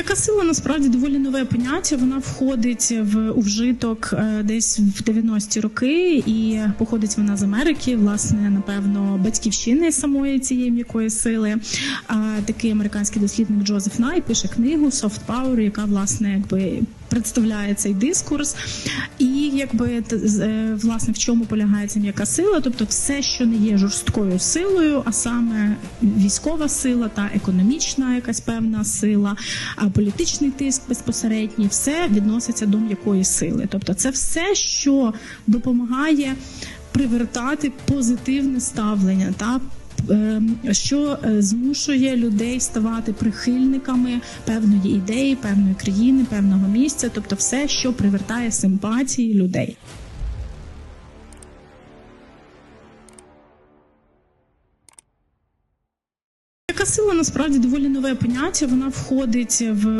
Яка сила насправді доволі нове поняття. Вона входить в вжиток е, десь в 90-ті роки, і походить вона з Америки, власне, напевно, батьківщини самої цієї м'якої сили. Такий американський дослідник Джозеф Най пише книгу Soft Power, яка власне якби представляє цей дискурс. І якби е, власне в чому полягає ця м'яка сила, тобто все, що не є жорсткою силою, а саме військова сила та економічна якась певна сила, а політичний тиск безпосередній, все відноситься до м'якої сили. Тобто, це все, що допомагає привертати позитивне ставлення та що е, змушує людей ставати прихильниками певної ідеї, певної країни, певного місця, тобто все, що привертає симпатії людей. Яка сила насправді доволі нове поняття. Вона входить в